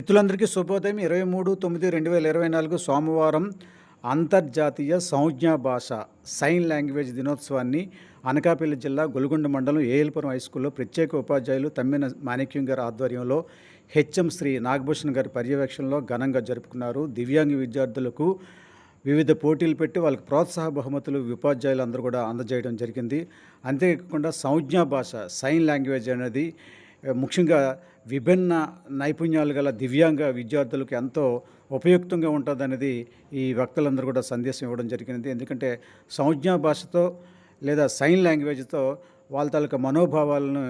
మిత్రులందరికీ శుభోదయం. ఇరవై మూడు తొమ్మిది రెండు వేల ఇరవై నాలుగు సోమవారం అంతర్జాతీయ సంజ్ఞా భాష సైన్ లాంగ్వేజ్ దినోత్సవాన్ని అనకాపల్లి జిల్లా గొలుగొండ మండలం ఏఎల్పురం హై స్కూల్లో ప్రత్యేక ఉపాధ్యాయులు తమ్మిన మాణిక్యం గారి ఆధ్వర్యంలో హెచ్ఎం శ్రీ నాగభూషణ్ గారి పర్యవేక్షణలో ఘనంగా జరుపుకున్నారు. దివ్యాంగ విద్యార్థులకు వివిధ పోటీలు పెట్టి వాళ్ళకి ప్రోత్సాహ బహుమతులు ఉపాధ్యాయులు అందరూ కూడా అందజేయడం జరిగింది. అంతేకాకుండా సంజ్ఞా భాష సైన్ లాంగ్వేజ్ అనేది ముఖ్యంగా విభిన్న నైపుణ్యాలు గల దివ్యాంగ విద్యార్థులకు ఎంతో ఉపయుక్తంగా ఉంటుందనేది ఈ వక్తలందరూ కూడా సందేశం ఇవ్వడం జరిగింది ఎందుకంటే సంజ్ఞా భాషతో లేదా సైన్ లాంగ్వేజ్తో వాళ్ళ తాలూకా మనోభావాలను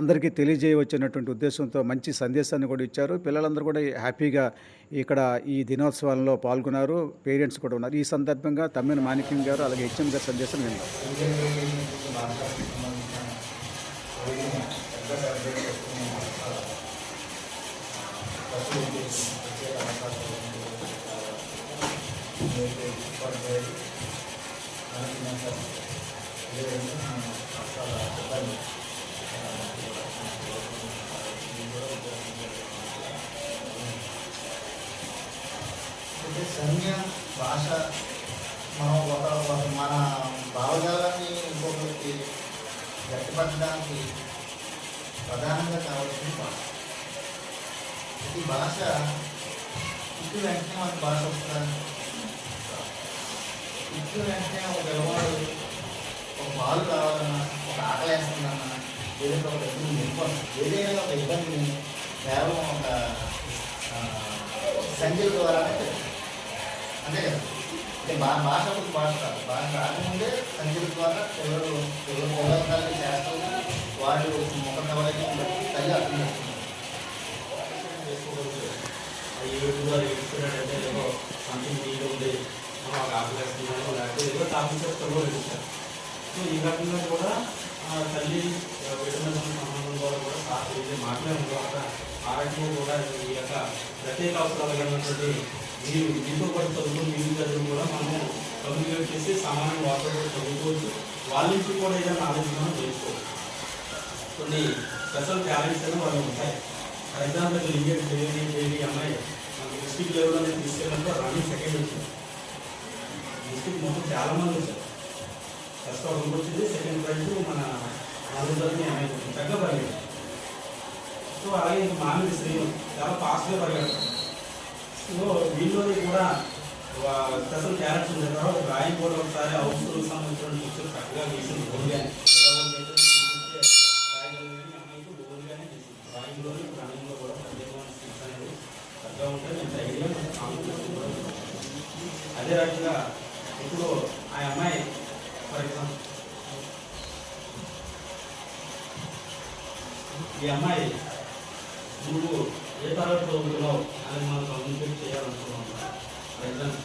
అందరికీ తెలియజేయవచ్చినటువంటి ఉద్దేశంతో మంచి సందేశాన్ని కూడా ఇచ్చారు. పిల్లలందరూ కూడా హ్యాపీగా ఇక్కడ ఈ దినోత్సవాల్లో పాల్గొన్నారు. పేరెంట్స్ కూడా ఉన్నారు. ఈ సందర్భంగా తమ్మిన మాణిక్యం గారు అలాగే హెచ్ఎం గారు సందేశం విన్నారు అంటే సంజ్ఞ భాష మనం ఒక ఒక మన భావజాలాన్ని ఇంకొకరికి వ్యక్తపరచడానికి ప్రధానంగా కావాల్సిన భాష. ఈ భాష ఇటు వెంటనే మనకు భాష వస్తుంది ఇటు వెంటనే ఒక పిల్లవాడు ఒక పాలు కావాలన్నా ఒక ఆకలి వేస్తుందన్నా ఏదైనా ఒక ఇబ్బంది ఇబ్బంది ఏదైనా ఒక ఇబ్బందిని కేవలం ఒక సంఖ్యల ద్వారానే అంతే కదా? అంటే భా భాష ఒక భాష కాదు. భాష రాకముందే సంఖ్యల ద్వారా పిల్లలు పిల్లలు పిల్లలు చేస్తారు. వాళ్ళు ముఖ కవలకి తల్లి అర్థం ఈ యూట్యూబ్లో ఎడుస్తున్నట్టయితే ఏదో సంథింగ్ నీట్ ఉంది లేకపోతే ఏదో టాపిక్ చేస్తాం కూడా సో ఈ కూడా తల్లి విడుదల సంబంధం ద్వారా కూడా సార్ మాట్లాడిన తర్వాత ఆరోగ్యం కూడా ఈ యొక్క ప్రత్యేక అవసరాలు కలిగినటువంటి మీరు మీతో పాటు చదువు చదువు కూడా మనము కమ్యూనికేట్ చేసి సమానంగా వాళ్ళతో చదువుకోవచ్చు. వాళ్ళ నుంచి కూడా ఏదైనా ఆలోచన కొన్ని స్పెషల్ టాలెంట్స్ కూడా వాళ్ళు ఉంటాయి. For example Indian daily daily అమ్మాయి మనకి డిస్ట్రిక్ట్ లెవెల్ అనేది తీసుకెళ్ళినప్పుడు రాణి సెకండ్ వచ్చింది. డిస్టిక్ మొత్తం చాలామంది వచ్చారు. ఫస్ట్ ఒకటి వచ్చింది సెకండ్ ప్రైజ్ మన నలుగురిని అమ్మాయి వచ్చింది. చక్కగా పరిగెత్తారు సో అలాగే ఇంకా మామిడి శ్రీను చాలా ఫాస్ట్గా పరిగెడతారు సో వీళ్ళని కూడా స్పెషల్ క్యారెక్టర్స్ ఉంది తర్వాత డ్రాయింగ్ కూడా ఒకసారి హౌస్ సంబంధించిన పిక్చర్ చక్కగా గీసింది. ఓన్గా డ్రాయింగ్లో రన్నింగ్లో కూడా ప్రత్యేకమైన స్కిల్స్ అనేది చక్కగా ఉంటాయి మంచి ఐడియా మంచి కాన్ఫిడెన్స్ కూడా ఉంటుంది. అదే రకంగా ఇప్పుడు ఆ అమ్మాయి ఫర్ ఎగ్జాంపుల్ ఈ అమ్మాయి నువ్వు ఏ తరగతి చదువుతున్నావు అనేది మనం కమ్యూనికేట్ చేయాలనుకున్నాం ఫర్ ఎగ్జాంపుల్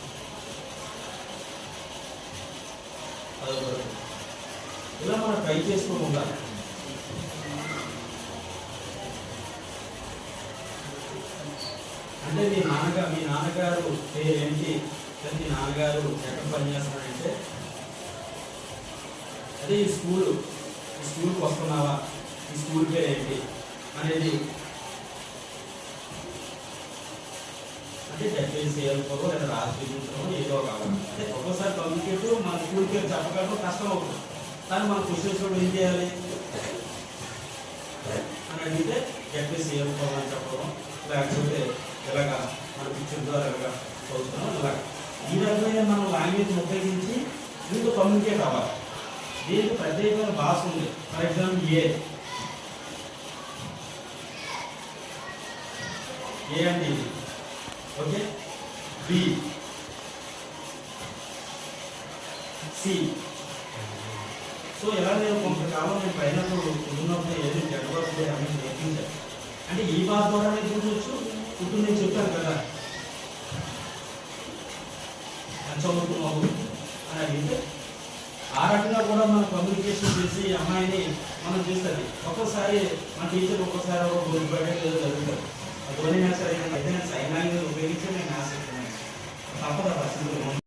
ఇలా మనం ట్రై చేసుకుని ఉండాలి. అంటే మీ నాన్నగారు మీ నాన్నగారు ఏంటి? మీ నాన్నగారు ఎక్కడ పనిచేస్తున్నారంటే అదే ఈ స్కూల్. ఈ స్కూల్కి వస్తున్నావా? ఈ స్కూల్ పేరు ఏంటి? అనేది అంటే చెప్పేసి చేయకపోవడం లేదా రాసి ఏదో కావాలి అంటే ఒక్కోసారి కమ్యూనికేట్ మన స్కూల్ పేరు చెప్పగలడం కష్టం అవుతుంది. కానీ మన క్వశ్చన్స్ ఏం చేయాలి? అని అడిగితే చెప్పేసి చేయకపోవడం చెప్పడం లేకపోతే ద్వారా చదువుతున్నాం. ఈ రకమైన మనం లాంగ్వేజ్ ఉపయోగించి దీంతో కమ్యూనికేట్ అవ్వాలి. దీనికి ప్రత్యేకమైన భాష ఉంది. ఫర్ ఎగ్జాంపుల్ ఏ ఏ అంటే ఇది ఓకే? బి సి సో ఎలా నేను కొంతకాలం నేను పైనప్పుడు ఉన్నప్పుడు ఏది జగవద్దు అని నేర్పించాను అంటే ఈ భాష ద్వారానే చూడవచ్చు ఇప్పుడు నేను చెప్పాను కదా ఎంత అని అడిగితే ఆ రకంగా కూడా మనం కమ్యూనికేషన్ చేసి అమ్మాయిని మనం చేస్తుంది. ఒక్కోసారి మన టీచర్ ఒక్కోసారి ఒక గురిపడే ఏదో జరుగుతుంది ధోని మ్యాచ్ అయితే నేను సైన్ లాంగ్వేజ్ ఉపయోగించి నేను ఆశిస్తున్నాను తప్పదా పరిస్థితులు.